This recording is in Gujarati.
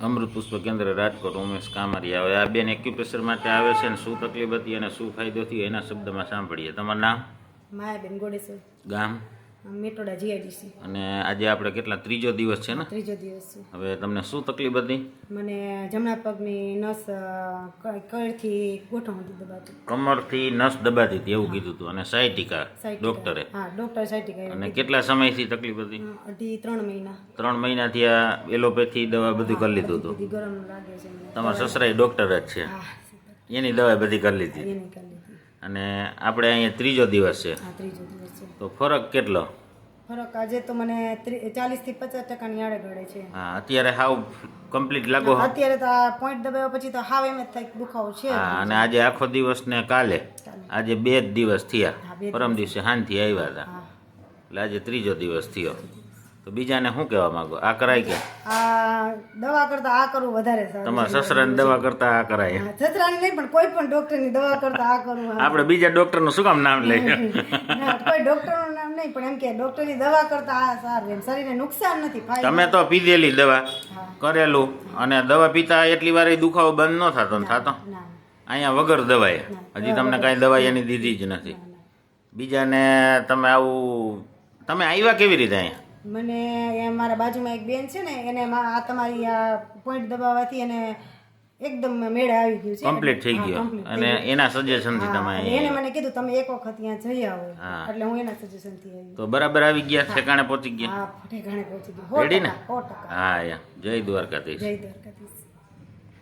અમૃત પુષ્પ કેન્દ્ર રાજકોટ ઉમેશ કામરિયા. આવે આ બેન એક્યુપ્રેશર માટે આવે છે અને શું તકલીફ હતી અને શું ફાયદો થયો એના શબ્દમાં સાંભળીએ. તમારું નામ? માયાબેન ગોડેશ્વર ગામ? મેટોડા જીઆઈડીસી. અને આજે આપણે કેટલા? ત્રીજો દિવસ છે ને? ત્રીજો દિવસ છે. હવે તમને શું તકલીફ હતી? મને જમણા પગની નસ કળથી ગોઠવણ દબાતી. કમરથી નસ દબાતી હતી એવું કીધું હતું અને સાયટિકા. ડોક્ટરે. હા ડોક્ટર સાયટિકા અને કેટલા સમયથી તકલીફ હતી? અઢી ત્રણ મહિના. ત્રણ મહિનાથી આ એલોપેથી દવા બધું કરી લીધું હતું. ગરમ લાગે છે તમારા સસરાએ ડોક્ટર જ છે. એની દવા બધી કરી લીધી. એની કરી લીધી. અને આપણે અહીંયા ત્રીજો દિવસ છે. ત્રીજો દિવસ છે. તો ફરક કેટલો? ફરક આજે તો મને ચાલીસથી પચાસ ટકાની આડે ગળે છે. હા અત્યારે હાવ કમ્પ્લીટ લાગો અત્યારે તો આ પોઈન્ટ દબાવ્યા પછી તો હાવ એમ જ થાય દુખાવો છે હા અને આજે આખો દિવસ ને કાલે આજે બે જ દિવસ થયા. પરમ દિવસે. શાંતિ આવ્યા હતા. એટલે આજે ત્રીજો દિવસ થયો. તો બીજાને શું કહેવા માંગો? આ કરાય કે? આ દવા કરતા આ કરવું વધારે સારું. તમારા સસરાની દવા કરતા આ કરાય. સસરાની નહીં પણ કોઈ પણ ડોક્ટરની દવા કરતા આ કરવું આપણે બીજા ડોક્ટરનું શું કામ નામ લઈએ? કોઈ ડોક્ટરનું નામ નહીં પણ એમ કે ડોક્ટરની દવા કરતા આ સારું એમ. શરીરને નુકસાન નથી ફાયદો તમે તો પીધેલી દવા કરેલું અને દવા પીતા એટલી વાર દુખાવો બંધ ન થતો ને થતો? અહીંયા વગર દવાએ. હજી તમને કાંઈ દવા એની દીધી જ નથી. બીજાને તમે આવું તમે આવ્યા કેવી રીતે અહીંયા? મને એ મારા બાજુમાં એક બેન છે ને એને આ તમારી આ પોઈન્ટ દબાવવાથી એને એકદમ મેળ આવી ગયું છે. કમ્પ્લીટ થઈ ગયો. અને એના સજેશનથી થી તમે એને મને કીધું તમે એક વખત ત્યાં જઈ આવો. એટલે હું એના સજેશનથી આવી તો બરાબર આવી ગયા ઠેકાણે પહોંચી ગયા? હા ઠેકાણે પહોંચી ગયા. રેડી ને? હા યા. જય દ્વારકાધીશ. જય દ્વારકાધીશ.